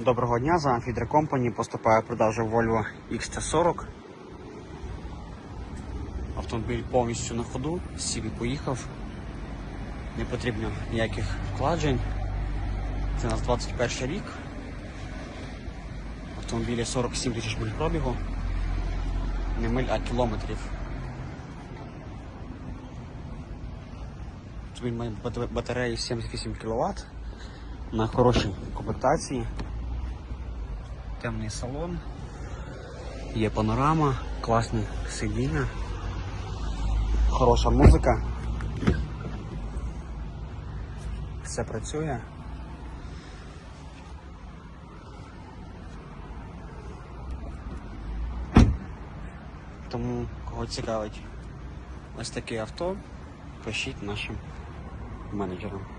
Доброго дня, з вами Фідер Компані. Поступає продажа Volvo XT40. Автомобіль повністю на ходу, сів поїхав. Не потрібно ніяких вкладень. Це у нас 21 рік. Автомобілі 47 тисяч миль пробігу. Не миль, а кілометрів. Він має батареї 78 кВт на хорошій комплектації. Темний салон, є панорама, класні сидіння, хороша музика. Все працює. Тому кого цікавить ось таке авто, пишіть нашим менеджерам.